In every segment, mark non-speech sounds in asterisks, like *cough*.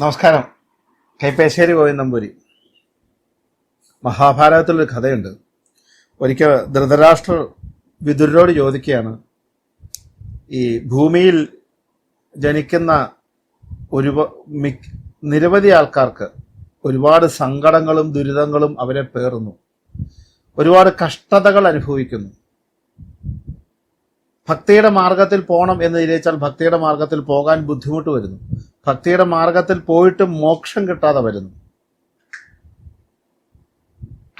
നമസ്കാരം. കൈപ്പേശ്ശേരി ഗോവിന്ദമ്പുരി മഹാഭാരതത്തിലൊരു കഥയുണ്ട്. ഒരിക്കൽ ധൃതരാഷ്ട്രർ വിദുരോട് ചോദിക്കുകയാണ് ഈ ഭൂമിയിൽ ജനിക്കുന്ന ഒരു നിരവധി ആൾക്കാർക്ക് ഒരുപാട് സങ്കടങ്ങളും ദുരിതങ്ങളും അവരെ പേറുന്നു. ഒരുപാട് കഷ്ടതകൾ അനുഭവിക്കുന്നു. ഭക്തിയുടെ മാർഗത്തിൽ പോകണം എന്ന് വിചാരിച്ചാൽ ഭക്തിയുടെ മാർഗത്തിൽ പോകാൻ ബുദ്ധിമുട്ട് വരുന്നു. ഭക്തിയുടെ മാർഗത്തിൽ പോയിട്ട് മോക്ഷം കിട്ടാതെ വരുന്നു.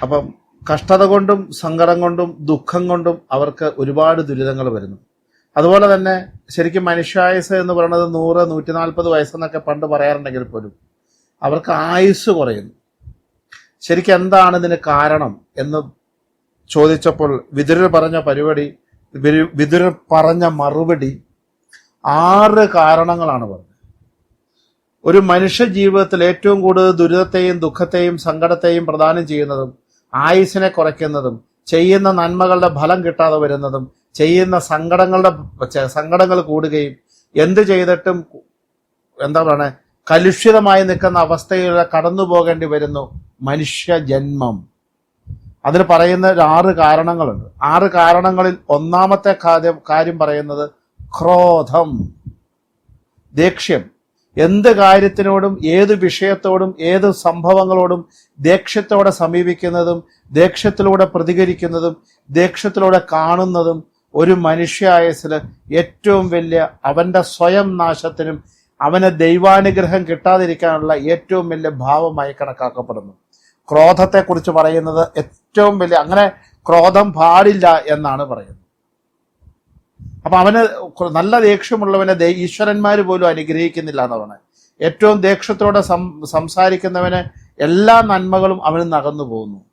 അപ്പം കഷ്ടത കൊണ്ടും സങ്കടം കൊണ്ടും ദുഃഖം കൊണ്ടും അവർക്ക് ഒരുപാട് ദുരിതങ്ങൾ വരുന്നു. അതുപോലെ തന്നെ ശരിക്കും മനുഷ്യായുസ് എന്ന് പറയുന്നത് നൂറ് നൂറ്റി നാൽപ്പത് വയസ്സെന്നൊക്കെ പണ്ട് പറയാറുണ്ടെങ്കിൽ പോലും അവർക്ക് ആയുസ് കുറയുന്നു. ശരിക്കും എന്താണ് ഇതിന് കാരണം എന്ന് ചോദിച്ചപ്പോൾ വിതുരർ പറഞ്ഞ പരിപാടി വിതുരർ പറഞ്ഞ മറുപടി ആറ് കാരണങ്ങളാണ് പറഞ്ഞത്. ഒരു മനുഷ്യ ജീവിതത്തിൽ ഏറ്റവും കൂടുതൽ ദുരിതത്തെയും ദുഃഖത്തെയും സങ്കടത്തെയും പ്രദാനം ചെയ്യുന്നതും ആയുസിനെ കുറയ്ക്കുന്നതും ചെയ്യുന്ന നന്മകളുടെ ഫലം കിട്ടാതെ വരുന്നതും ചെയ്യുന്ന സങ്കടങ്ങളുടെ സങ്കടങ്ങൾ കൂടുകയും എന്ത് ചെയ്തിട്ടും എന്താ പറയുക കലുഷിതമായി നിൽക്കുന്ന അവസ്ഥയിലൂടെ കടന്നു പോകേണ്ടി വരുന്നു മനുഷ്യ ജന്മം അതിന് പറയുന്ന ആറ് കാരണങ്ങളുണ്ട്. ആറ് കാരണങ്ങളിൽ ഒന്നാമത്തെ കാര്യം പറയുന്നത് ക്രോധം. ദേക്ഷ്യം എന്ത് കാര്യത്തിനോടും ഏത് വിഷയത്തോടും ഏത് സംഭവങ്ങളോടും ദേക്ഷ്യത്തോടെ സമീപിക്കുന്നതും ദേക്ഷ്യത്തിലൂടെ പ്രതികരിക്കുന്നതും ദേക്ഷ്യത്തിലൂടെ കാണുന്നതും ഒരു മനുഷ്യായസിൽ ഏറ്റവും വലിയ അവന്റെ സ്വയം നാശത്തിനും അവന് ദൈവാനുഗ്രഹം കിട്ടാതിരിക്കാനുള്ള ഏറ്റവും വലിയ ഭാവമായി കണക്കാക്കപ്പെടുന്നു. ക്രോധത്തെക്കുറിച്ച് പറയുന്നത് ഏറ്റവും വലിയ അങ്ങനെ ക്രോധം പാടില്ല എന്നാണ് പറയുന്നത്. അപ്പൊ അവന് നല്ല ദേഷ്യമുള്ളവനെ ദേ ഈശ്വരന്മാര് പോലും അനുഗ്രഹിക്കുന്നില്ല എന്ന് പറഞ്ഞത് ഏറ്റവും ദേഷ്യത്തോടെ സംസാരിക്കുന്നവന് എല്ലാ നന്മകളും അവന് നകന്നു പോകുന്നു.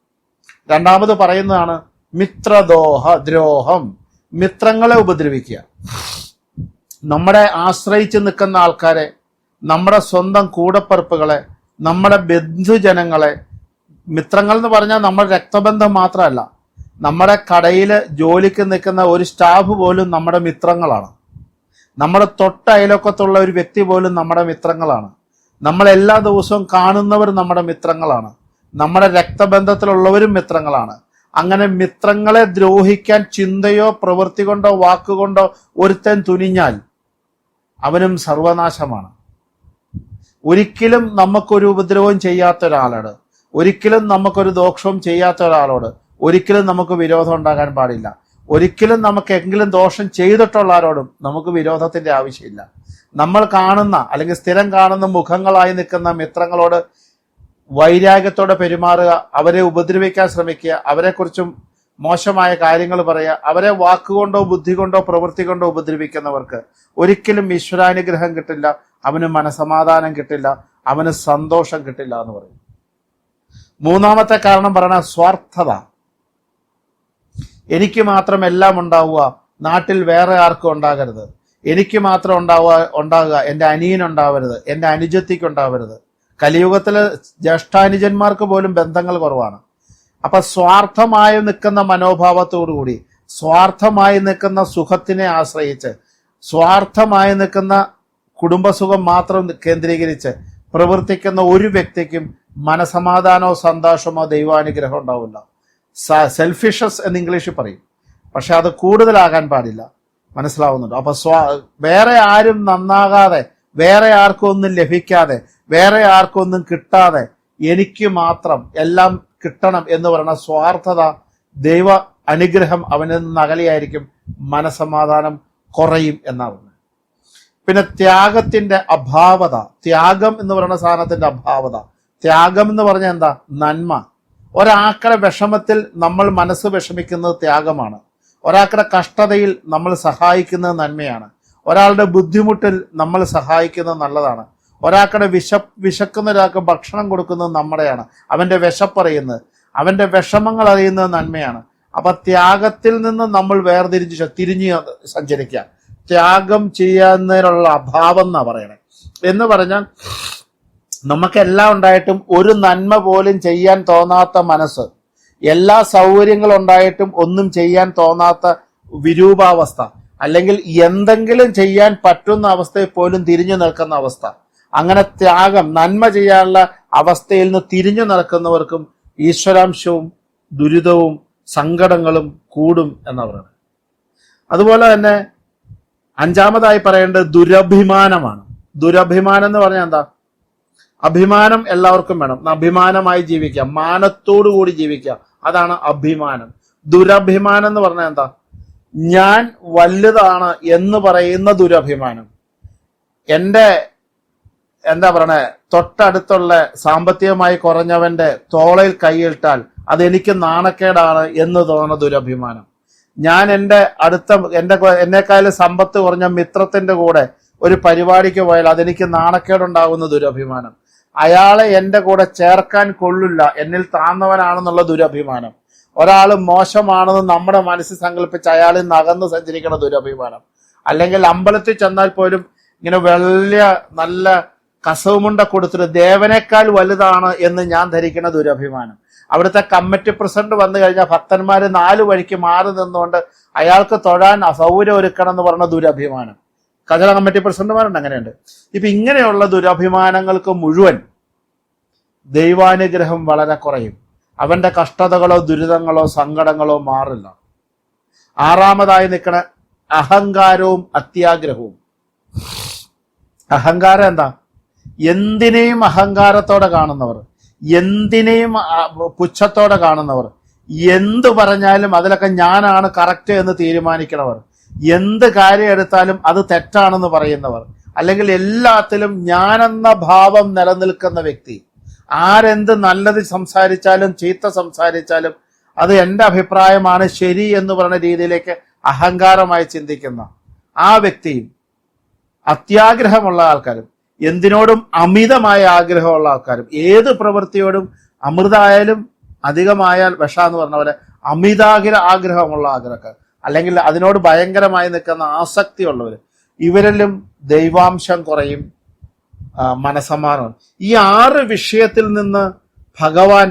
രണ്ടാമത് പറയുന്നതാണ് മിത്രദോഹ ദ്രോഹം. മിത്രങ്ങളെ ഉപദ്രവിക്കുക. നമ്മളെ ആശ്രയിച്ച് നിൽക്കുന്ന ആൾക്കാരെ നമ്മുടെ സ്വന്തം കൂടപ്പറപ്പുകളെ നമ്മുടെ ബന്ധുജനങ്ങളെ മിത്രങ്ങൾ എന്ന് പറഞ്ഞാൽ നമ്മുടെ രക്തബന്ധം മാത്രമല്ല നമ്മുടെ കടയിൽ ജോലിക്ക് നിൽക്കുന്ന ഒരു സ്റ്റാഫ് പോലും നമ്മുടെ മിത്രങ്ങളാണ്. നമ്മുടെ തൊട്ട അയലൊക്കത്തുള്ള ഒരു വ്യക്തി പോലും നമ്മുടെ മിത്രങ്ങളാണ്. നമ്മൾ എല്ലാ ദിവസവും കാണുന്നവർ നമ്മുടെ മിത്രങ്ങളാണ്. നമ്മുടെ രക്തബന്ധത്തിലുള്ളവരും മിത്രങ്ങളാണ്. അങ്ങനെ മിത്രങ്ങളെ ദ്രോഹിക്കാൻ ചിന്തയോ പ്രവൃത്തി കൊണ്ടോ വാക്കുകൊണ്ടോ ഒരുത്തൻ തുനിഞ്ഞാൽ അവനും സർവനാശമാണ്. ഒരിക്കലും നമുക്കൊരു ഉപദ്രവവും ചെയ്യാത്ത ഒരാളോട് ഒരിക്കലും നമുക്കൊരു ദോഷവും ചെയ്യാത്ത ഒരാളോട് ഒരിക്കലും നമുക്ക് വിരോധം ഉണ്ടാകാൻ പാടില്ല. ഒരിക്കലും നമുക്ക് എങ്കിലും ദോഷം ചെയ്തിട്ടുള്ള ആരോടും നമുക്ക് വിരോധത്തിന്റെ ആവശ്യമില്ല. നമ്മൾ കാണുന്ന അല്ലെങ്കിൽ സ്ഥിരം കാണുന്ന മുഖങ്ങളായി നിൽക്കുന്ന മിത്രങ്ങളോട് വൈരാഗ്യത്തോടെ പെരുമാറുക അവരെ ഉപദ്രവിക്കാൻ ശ്രമിക്കുക അവരെക്കുറിച്ചും മോശമായ കാര്യങ്ങൾ പറയുക അവരെ വാക്കുകൊണ്ടോ ബുദ്ധി കൊണ്ടോ പ്രവൃത്തി കൊണ്ടോ ഉപദ്രവിക്കുന്നവർക്ക് ഒരിക്കലും ഈശ്വരാനുഗ്രഹം കിട്ടില്ല അവന് മനസമാധാനം കിട്ടില്ല അവന് സന്തോഷം കിട്ടില്ല എന്ന് പറയും. മൂന്നാമത്തെ കാരണം പറയണ സ്വാർത്ഥത. എനിക്ക് മാത്രം എല്ലാം ഉണ്ടാവുക. നാട്ടിൽ വേറെ ആർക്കും ഉണ്ടാകരുത്. എനിക്ക് മാത്രം ഉണ്ടാവുക ഉണ്ടാകുക. എന്റെ അനിയൻ ഉണ്ടാവരുത്. എന്റെ അനുജത്തിക്ക് ഉണ്ടാവരുത്. കലിയുഗത്തിലെ ജ്യേഷ്ഠാനുജന്മാർക്ക് പോലും ബന്ധങ്ങൾ കുറവാണ്. അപ്പൊ സ്വാർത്ഥമായി നിൽക്കുന്ന മനോഭാവത്തോടുകൂടി സ്വാർത്ഥമായി നിൽക്കുന്ന സുഖത്തിനെ ആശ്രയിച്ച് സ്വാർത്ഥമായി നിൽക്കുന്ന കുടുംബസുഖം മാത്രം കേന്ദ്രീകരിച്ച് പ്രവർത്തിക്കുന്ന ഒരു വ്യക്തിക്കും മനസമാധാനമോ സന്തോഷമോ ദൈവാനുഗ്രഹം ഉണ്ടാവില്ല. സെൽഫിഷസ് എന്ന് ഇംഗ്ലീഷിൽ പറയും. പക്ഷെ അത് കൂടുതലാകാൻ പാടില്ല. മനസ്സിലാവുന്നുണ്ട്. അപ്പൊ സ്വാ വേറെ ആരും നന്നാകാതെ വേറെ ആർക്കും ഒന്നും ലഭിക്കാതെ വേറെ ആർക്കും ഒന്നും കിട്ടാതെ എനിക്ക് മാത്രം എല്ലാം കിട്ടണം എന്ന് പറയുന്ന സ്വാർത്ഥത ദൈവ അനുഗ്രഹം അവനിൽ നിന്ന് അകലെയായിരിക്കും. മനസമാധാനം കുറയും എന്നാണ് പിന്നെ ത്യാഗത്തിന്റെ അഭാവത ത്യാഗം എന്ന് പറയുന്ന സാധനത്തിന്റെ അഭാവത. ത്യാഗം എന്ന് പറഞ്ഞാൽ എന്താ? നന്മ. ഒരാക്കടെ വിഷമത്തിൽ നമ്മൾ മനസ്സ് വിഷമിക്കുന്നത് ത്യാഗമാണ്. ഒരാക്കടെ കഷ്ടതയിൽ നമ്മൾ സഹായിക്കുന്നത് നന്മയാണ്. ഒരാളുടെ ബുദ്ധിമുട്ടിൽ നമ്മൾ സഹായിക്കുന്നത് നല്ലതാണ്. ഒരാക്കടെ വിശ വിശക്കുന്ന ഒരാൾക്ക് ഭക്ഷണം കൊടുക്കുന്നത് നമ്മുടെയാണ്. അവന്റെ വിശപ്പറിയുന്നത്. അവന്റെ വിഷമങ്ങൾ അറിയുന്നത് നന്മയാണ്. അപ്പൊ ത്യാഗത്തിൽ നിന്ന് നമ്മൾ വേർതിരിച്ച് തിരിഞ്ഞ് സഞ്ചരിക്കുക. ത്യാഗം ചെയ്യുന്നതിനുള്ള അഭാവം എന്നാണ് പറയണേ. എന്ന് പറഞ്ഞാൽ നമുക്കെല്ലാം ഉണ്ടായിട്ടും ഒരു നന്മ പോലും ചെയ്യാൻ തോന്നാത്ത മനസ്സ് എല്ലാ സൗകര്യങ്ങളും ഉണ്ടായിട്ടും ഒന്നും ചെയ്യാൻ തോന്നാത്ത വിരൂപാവസ്ഥ അല്ലെങ്കിൽ എന്തെങ്കിലും ചെയ്യാൻ പറ്റുന്ന അവസ്ഥയിൽ പോലും തിരിഞ്ഞു നിൽക്കുന്ന അവസ്ഥ. അങ്ങനെ ത്യാഗം നന്മ ചെയ്യാനുള്ള അവസ്ഥയിൽ നിന്ന് തിരിഞ്ഞു നടക്കുന്നവർക്കും ഈശ്വരാംശവും ദുരിതവും സങ്കടങ്ങളും കൂടും എന്നവരാണ് അതുപോലെ തന്നെ അഞ്ചാമതായി പറയേണ്ടത് ദുരഭിമാനമാണ്. ദുരഭിമാനം എന്ന് പറഞ്ഞാൽ എന്താ? അഭിമാനം എല്ലാവർക്കും വേണം. അഭിമാനമായി ജീവിക്കാം മാനത്തോടു കൂടി ജീവിക്കാം അതാണ് അഭിമാനം. ദുരഭിമാനം എന്ന് പറഞ്ഞാൽ എന്താ? ഞാൻ വലുതാണ് എന്ന് പറയുന്ന ദുരഭിമാനം. എന്റെ എന്താ പറയണേ തൊട്ടടുത്തുള്ള സാമ്പത്തികമായി കുറഞ്ഞവന്റെ തോളയിൽ കൈയിട്ടാൽ അതെനിക്ക് നാണക്കേടാണ് എന്ന് തോന്നുന്ന ദുരഭിമാനം. ഞാൻ എന്റെ അടുത്ത എന്റെ എന്നെക്കാളും സമ്പത്ത് കുറഞ്ഞ മിത്രത്തിന്റെ കൂടെ ഒരു പരിപാടിക്ക് പോയാൽ അതെനിക്ക് നാണക്കേടുണ്ടാകുന്ന ദുരഭിമാനം. അയാളെ എന്റെ കൂടെ ചേർക്കാൻ കൊള്ളില്ല. എന്നിൽ താന്നവനാണെന്നുള്ള ദുരഭിമാനം. ഒരാൾ മോശമാണെന്ന് നമ്മുടെ മനസ്സിൽ സങ്കല്പിച്ച് അയാളിൽ നിന്ന് അകന്ന് സഞ്ചരിക്കുന്ന ദുരഭിമാനം. അല്ലെങ്കിൽ അമ്പലത്തിൽ ചെന്നാൽ പോലും ഇങ്ങനെ വലിയ നല്ല കസവുമുണ്ട കൊടുത്തിട്ട് ദേവനേക്കാൾ വലുതാണ് എന്ന് ഞാൻ ധരിക്കുന്ന ദുരഭിമാനം. അവിടുത്തെ കമ്മിറ്റി പ്രസിഡന്റ് വന്നു കഴിഞ്ഞാൽ ഭക്തന്മാർ നാല് വഴിക്ക് മാറി നിന്നുകൊണ്ട് അയാൾക്ക് തൊഴാൻ അസൗകര്യം ഒരുക്കണം എന്ന് പറഞ്ഞ ദുരഭിമാനം. കചല കമ്മിറ്റി പ്രസിഡന്റുമാരുണ്ട് അങ്ങനെയുണ്ട്. ഇപ്പൊ ഇങ്ങനെയുള്ള ദുരഭിമാനങ്ങൾക്ക് മുഴുവൻ ദൈവാനുഗ്രഹം വളരെ കുറയും. അവന്റെ കഷ്ടതകളോ ദുരിതങ്ങളോ സങ്കടങ്ങളോ മാറില്ല. ആറാമതായി നിൽക്കണ അഹങ്കാരവും അത്യാഗ്രഹവും. അഹങ്കാരം എന്താ? എന്തിനേയും അഹങ്കാരത്തോടെ കാണുന്നവർ എന്തിനേയും പുച്ഛത്തോടെ കാണുന്നവർ എന്തു പറഞ്ഞാലും അതിലൊക്കെ ഞാനാണ് കറക്റ്റ് എന്ന് തീരുമാനിക്കണവർ എന്ത് കാര്യം എടുത്താലും അത് തെറ്റാണെന്ന് പറയുന്നവർ. അല്ലെങ്കിൽ എല്ലാത്തിലും ഞാനെന്ന ഭാവം നിലനിൽക്കുന്ന വ്യക്തി. ആരെന്ത് നല്ലത് സംസാരിച്ചാലും ചീത്ത സംസാരിച്ചാലും അത് എന്റെ അഭിപ്രായമാണ് ശരി എന്ന് പറയുന്ന രീതിയിലേക്ക് അഹങ്കാരമായി ചിന്തിക്കുന്ന ആ വ്യക്തിയും അത്യാഗ്രഹമുള്ള ആൾക്കാരും എന്തിനോടും അമിതമായ ആഗ്രഹമുള്ള ആൾക്കാരും ഏത് പ്രവൃത്തിയോടും അമൃതായാലും അധികമായാൽ വിഷ എന്ന് പറഞ്ഞ പോലെ അമിതാഗ്ര ആഗ്രഹമുള്ള ആഗ്രഹക്കാർ. അല്ലെങ്കിൽ അതിനോട് ഭയങ്കരമായി നിൽക്കുന്ന ആസക്തിയുള്ളവർ ഇവരിലും ദൈവാംശം കുറയും ആ, മനസമാനം ഈ ആറ് വിഷയത്തിൽ നിന്ന് ഭഗവാൻ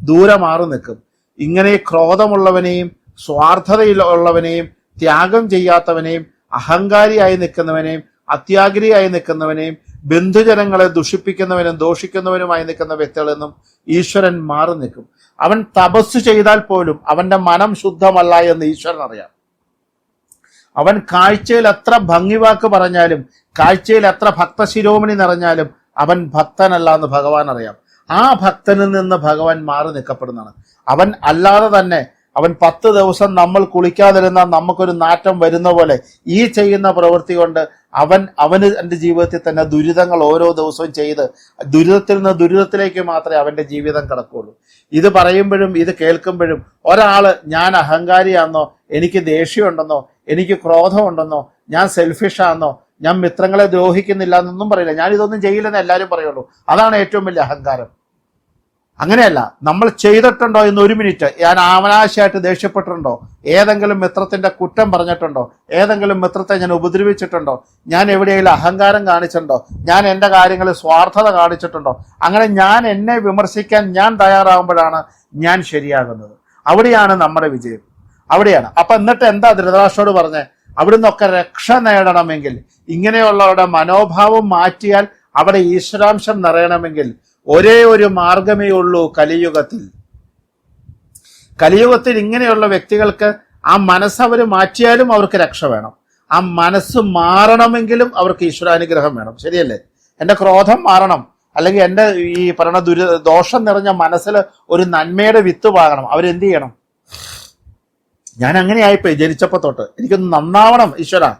ദൂരെ മാറി നിൽക്കും. ഇങ്ങനെ ക്രോധമുള്ളവനെയും സ്വാർത്ഥതയുള്ളവനെയും ത്യാഗം ചെയ്യാത്തവനെയും അഹങ്കാരിയായി നിൽക്കുന്നവനെയും അത്യാഗ്രഹിയായി നിൽക്കുന്നവനെയും ബന്ധുജനങ്ങളെ ദുഷിപ്പിക്കുന്നവനും ദോഷിക്കുന്നവനുമായി നിൽക്കുന്ന വ്യക്തികളിൽ നിന്നും ഈശ്വരൻ മാറി നിൽക്കും. അവൻ തപസ് ചെയ്താൽ പോലും അവന്റെ മനം ശുദ്ധമല്ല എന്ന് ഈശ്വരൻ അറിയാം. അവൻ കാഴ്ചയിൽ എത്ര ഭംഗിവാക്ക് പറഞ്ഞാലും കാഴ്ചയിൽ എത്ര ഭക്തശിരോമണി നിറഞ്ഞാലും അവൻ ഭക്തനല്ല എന്ന് ഭഗവാൻ അറിയാം. ആ ഭക്തനിൽ നിന്ന് ഭഗവാൻ മാറി നിൽക്കപ്പെടുന്നതാണ്. അവൻ അല്ലാതെ തന്നെ അവൻ പത്ത് ദിവസം നമ്മൾ കുളിക്കാതിരുന്നാൽ നമുക്കൊരു നാറ്റം വരുന്ന പോലെ ഈ ചെയ്യുന്ന പ്രവൃത്തി കൊണ്ട് അവൻ അവന് എന്റെ ജീവിതത്തിൽ തന്നെ ദുരിതങ്ങൾ ഓരോ ദിവസവും ചെയ്ത് ദുരിതത്തിൽ നിന്ന് ദുരിതത്തിലേക്ക് മാത്രമേ അവന്റെ ജീവിതം കിടക്കുള്ളൂ ഇത് പറയുമ്പോഴും ഇത് കേൾക്കുമ്പോഴും ഒരാൾ ഞാൻ അഹങ്കാരിയാണെന്നോ എനിക്ക് ദേഷ്യമുണ്ടെന്നോ എനിക്ക് ക്രോധമുണ്ടെന്നോ ഞാൻ സെൽഫിഷാണെന്നോ ഞാൻ മിത്രങ്ങളെ ദ്രോഹിക്കുന്നില്ല എന്നൊന്നും പറയില്ല. ഞാൻ ഇതൊന്നും ചെയ്യില്ലെന്ന് എല്ലാവരും പറയുള്ളൂ. അതാണ് ഏറ്റവും വലിയ അഹങ്കാരം. അങ്ങനെയല്ല നമ്മൾ ചെയ്തിട്ടുണ്ടോ എന്ന് ഒരു മിനിറ്റ്. ഞാൻ ആവനാശയായിട്ട് ദേഷ്യപ്പെട്ടിട്ടുണ്ടോ? ഏതെങ്കിലും മിത്രത്തിന്റെ കുറ്റം പറഞ്ഞിട്ടുണ്ടോ? ഏതെങ്കിലും മിത്രത്തെ ഞാൻ ഉപദ്രവിച്ചിട്ടുണ്ടോ? ഞാൻ എവിടെയെങ്കിലും അഹങ്കാരം കാണിച്ചിട്ടുണ്ടോ? ഞാൻ എന്റെ കാര്യങ്ങളിൽ സ്വാർത്ഥത കാണിച്ചിട്ടുണ്ടോ? അങ്ങനെ ഞാൻ എന്നെ വിമർശിക്കാൻ ഞാൻ തയ്യാറാകുമ്പോഴാണ് ഞാൻ ശരിയാകുന്നത്. അവിടെയാണ് നമ്മുടെ വിജയം. അവിടെയാണ്. അപ്പൊ എന്നിട്ട് എന്താ ധൃതരാഷ്ട്രോട് പറഞ്ഞേ? അവിടുന്നൊക്കെ രക്ഷ നേടണമെങ്കിൽ ഇങ്ങനെയുള്ളവരുടെ മനോഭാവം മാറ്റിയാൽ അവിടെ ഈശ്വരാംശം നിറയണമെങ്കിൽ ഒരേ ഒരു മാർഗമേ ഉള്ളൂ കലിയുഗത്തിൽ. കലിയുഗത്തിൽ ഇങ്ങനെയുള്ള വ്യക്തികൾക്ക് ആ മനസ്സ് അവർ മാറ്റിയാലും അവർക്ക് രക്ഷ വേണം. ആ മനസ്സ് മാറണമെങ്കിലും അവർക്ക് ഈശ്വരാനുഗ്രഹം വേണം. ശരിയല്ലേ? എന്റെ ക്രോധം മാറണം. അല്ലെങ്കിൽ എന്റെ ഈ പറയണ ദുരി ദോഷം നിറഞ്ഞ മനസ്സിൽ ഒരു നന്മയുടെ വിത്ത് പാകണം. അവരെന്ത് ചെയ്യണം? ഞാൻ അങ്ങനെ ആയിപ്പോയി ജനിച്ചപ്പോ തൊട്ട്. എനിക്കൊന്ന് നന്നാവണം ഈശ്വര.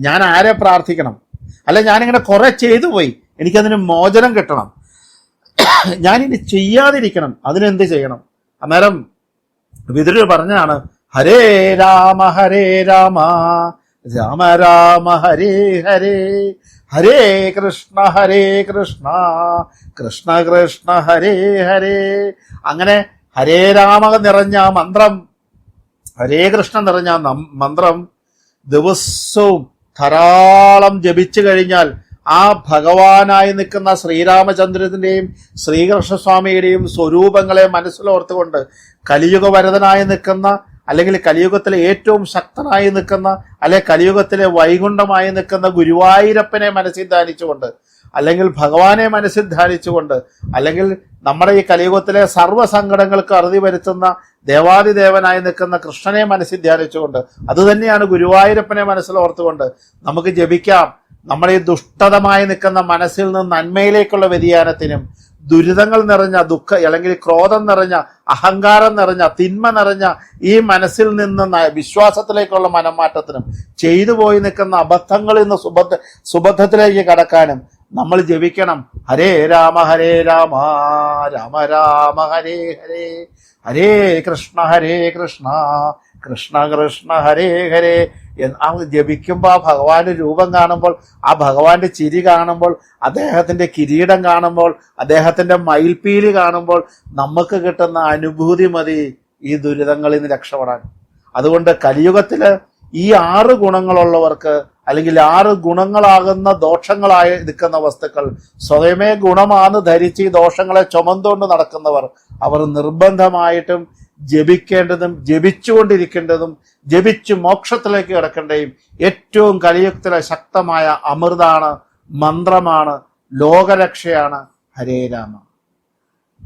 ഞാൻ ആരെ പ്രാർത്ഥിക്കണം? അല്ല ഞാനിങ്ങനെ കുറെ ചെയ്തു പോയി. എനിക്കതിന് മോചനം കിട്ടണം. *coughs* ഞാനിനി ചെയ്യാതിരിക്കണം. അതിനെന്ത് ചെയ്യണം? അന്നേരം വിതുരർ പറഞ്ഞാണ് ഹരേ രാമ ഹരേ രാമ രാമ രാമ ഹരേ ഹരേ ഹരേ കൃഷ്ണ ഹരേ കൃഷ്ണ കൃഷ്ണ കൃഷ്ണ ഹരേ ഹരേ. അങ്ങനെ ഹരേ രാമ നിറഞ്ഞ മന്ത്രം ഹരേ കൃഷ്ണ നിറഞ്ഞ മന്ത്രം ദിവസവും ധാരാളം ജപിച്ചു കഴിഞ്ഞാൽ ആ ഭഗവാനായി നിൽക്കുന്ന ശ്രീരാമചന്ദ്രത്തിന്റെയും ശ്രീകൃഷ്ണസ്വാമിയുടെയും സ്വരൂപങ്ങളെ മനസ്സിലോർത്തുകൊണ്ട് കലിയുഗ വരതനായി നിൽക്കുന്ന അല്ലെങ്കിൽ കലിയുഗത്തിലെ ഏറ്റവും ശക്തനായി നിൽക്കുന്ന അല്ലെ കലിയുഗത്തിലെ വൈകുണ്ഠമായി നിൽക്കുന്ന ഗുരുവായൂരപ്പനെ മനസ്സിൽ ധ്യാനിച്ചുകൊണ്ട് അല്ലെങ്കിൽ ഭഗവാനെ മനസ്സിൽ ധ്യാനിച്ചുകൊണ്ട് അല്ലെങ്കിൽ നമ്മുടെ ഈ കലിയുഗത്തിലെ സർവ സങ്കടങ്ങൾക്ക് അറുതി വരുത്തുന്ന ദേവാദിദേവനായി നിൽക്കുന്ന കൃഷ്ണനെ മനസ്സിൽ ധ്യാനിച്ചുകൊണ്ട് അതുതന്നെയാണ് ഗുരുവായൂരപ്പനെ മനസ്സിൽ ഓർത്തുകൊണ്ട് നമുക്ക് ജപിക്കാം. നമ്മുടെ ഈ ദുഷ്ടതമായി നിൽക്കുന്ന മനസ്സിൽ നിന്ന് നന്മയിലേക്കുള്ള വ്യതിയാനത്തിനും ദുരിതങ്ങൾ നിറഞ്ഞ ദുഃഖ അല്ലെങ്കിൽ ക്രോധം നിറഞ്ഞ അഹങ്കാരം നിറഞ്ഞ തിന്മ നിറഞ്ഞ ഈ മനസ്സിൽ നിന്ന് വിശ്വാസത്തിലേക്കുള്ള മനംമാറ്റത്തിനും ചെയ്തു പോയി നിൽക്കുന്ന അബദ്ധങ്ങളിൽ നിന്ന് സുബദ്ധ സുബദ്ധത്തിലേക്ക് കടക്കാനും നമ്മൾ ജപിക്കണം. ഹരേ രാമ ഹരേ രാമ രാമ രാമ ഹരേ ഹരേ ഹരേ കൃഷ്ണ ഹരേ കൃഷ്ണ. കൃഷ്ണ കൃഷ്ണ ഹരേ ഹരേ എന്ന് ആ ജപിക്കുമ്പോൾ ആ ഭഗവാന്റെ രൂപം കാണുമ്പോൾ ആ ഭഗവാന്റെ ചിരി കാണുമ്പോൾ അദ്ദേഹത്തിന്റെ കിരീടം കാണുമ്പോൾ അദ്ദേഹത്തിന്റെ മയിൽപ്പീലി കാണുമ്പോൾ നമുക്ക് കിട്ടുന്ന അനുഭൂതി മതി ഈ ദുരിതങ്ങളിൽ നിന്ന് രക്ഷപ്പെടാൻ. അതുകൊണ്ട് കലിയുഗത്തിൽ ഈ ആറ് ഗുണങ്ങളുള്ളവർക്ക് അല്ലെങ്കിൽ ആറ് ഗുണങ്ങളാകുന്ന ദോഷങ്ങളായി നിൽക്കുന്ന വസ്തുക്കൾ സ്വയമേ ഗുണമാണെന്ന് ധരിച്ച് ഈ ദോഷങ്ങളെ ചുമന്നുകൊണ്ട് നടക്കുന്നവർ അവർ നിർബന്ധമായിട്ടും ജപിക്കേണ്ടതും ജപിച്ചുകൊണ്ടിരിക്കേണ്ടതും ജപിച്ച് മോക്ഷത്തിലേക്ക് കിടക്കേണ്ടതും ഏറ്റവും കലിയുക്തിലെ ശക്തമായ അമൃതാണ് മന്ത്രമാണ് ലോകരക്ഷയാണ് ഹരേ രാമ.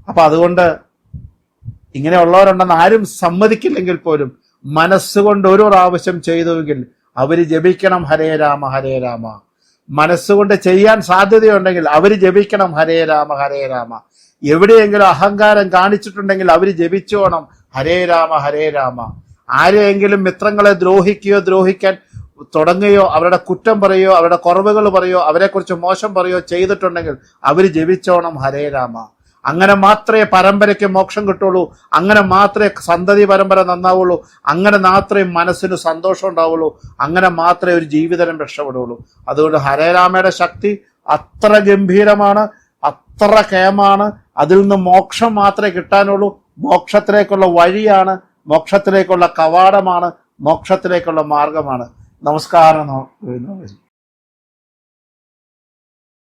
അപ്പൊ അതുകൊണ്ട് ഇങ്ങനെയുള്ളവരുണ്ടെന്ന് ആരും സമ്മതിക്കില്ലെങ്കിൽ പോലും മനസ്സുകൊണ്ട് ഒരു പ്രാവശ്യം ചെയ്തുവെങ്കിൽ അവർ ജപിക്കണം ഹരേ രാമ ഹരേ രാമ. മനസ്സുകൊണ്ട് ചെയ്യാൻ സാധ്യതയുണ്ടെങ്കിൽ അവർ ജപിക്കണം ഹരേ രാമ ഹരേ രാമ. എവിടെയെങ്കിലും അഹങ്കാരം കാണിച്ചിട്ടുണ്ടെങ്കിൽ അവർ ജപിച്ചോണം ഹരേ രാമ ഹരേ രാമ. ആരെയെങ്കിലും മിത്രങ്ങളെ ദ്രോഹിക്കുകയോ ദ്രോഹിക്കാൻ തുടങ്ങുകയോ അവരുടെ കുറ്റം പറയുകയോ അവരുടെ കുറവുകൾ പറയുകയോ അവരെക്കുറിച്ച് മോശം പറയുകയോ ചെയ്തിട്ടുണ്ടെങ്കിൽ അവർ ജപിച്ചോണം ഹരേ രാമ. അങ്ങനെ മാത്രമേ പരമ്പരയ്ക്ക് മോക്ഷം കിട്ടുള്ളൂ അങ്ങനെ മാത്രമേ സന്തതി പരമ്പര നന്നാവുള്ളൂ അങ്ങനെ മാത്രമേ മനസ്സിന് സന്തോഷം ഉണ്ടാവുള്ളൂ അങ്ങനെ മാത്രമേ ഒരു ജീവിതം രക്ഷപ്പെടുള്ളൂ അതുകൊണ്ട് ഹരേരാമയുടെ ശക്തി അത്ര ഗംഭീരമാണ് അത്ര കേമാണ് അതിൽ നിന്ന് മോക്ഷം മാത്രമേ കിട്ടാനുള്ളൂ. മോക്ഷത്തിലേക്കുള്ള വഴിയാണ് മോക്ഷത്തിലേക്കുള്ള കവാടമാണ് മോക്ഷത്തിലേക്കുള്ള മാർഗമാണ്. നമസ്കാരം നമ-